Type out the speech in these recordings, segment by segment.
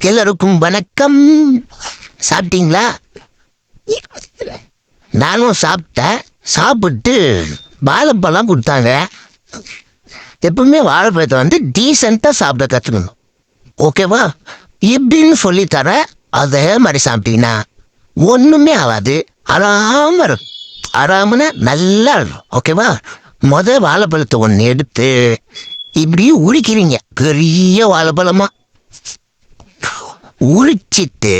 எல்லோருக்கும் வணக்கம். சாப்பிட்டீங்களா? நானும் சாப்பிட்டேன். சாப்பிட்டு வாழைப்பழம் கொடுத்தாங்க. எப்பவுமே வாழைப்பழத்தை வந்து டீசெண்டாக சாப்பிட கற்றுக்கணும் ஓகேவா? எப்படின்னு சொல்லித்தர அதே மாதிரி சாப்பிட்டீங்கன்னா ஒன்றுமே ஆகாது. அறாமல் இருக்கும். அறாமனா நல்லா இருக்கும். ஓகேவா? முத வாழைப்பழத்தை ஒன்று எடுத்து இப்படியும் உரிக்கிறீங்க. பெரிய வாழைப்பழமா உரிச்சிட்டு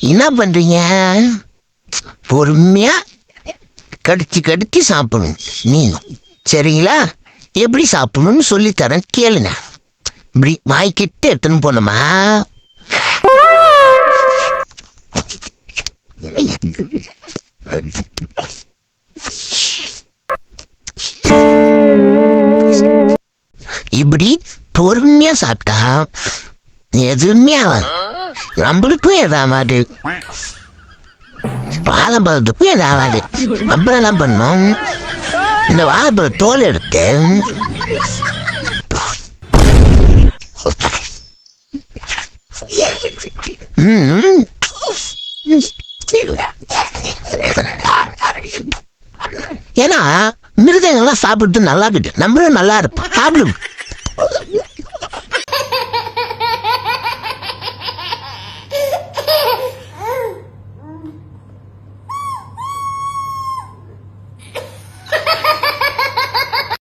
என்ன பண்றீங்க? பொறுமையா கடிச்சு கடிச்சு சாப்பிடணும். நீங்களும் சரிங்களா? எப்படி சாப்பிடணும்னு சொல்லி தரேன் கேளுங்க. இப்படி வாய்க்கிட்டு எடுத்துன்னு போனோமா? இப்படி பொறுமையா சாப்பிட்டா எதுவுமே ஆகாது. நம்மளுக்கும் எதாவது வாழைப்பழத்துக்கும் எதாவது அப்புறம் என்ன பண்ணோம். இந்த வாழைப்பழ தோல் எடுத்து ஏன்னா மிருதங்கள்லாம் சாப்பிட்டு நல்லா இருக்குது நம்மளும் நல்லா இருப்போம். சாப்பிடுவோம். Yeah.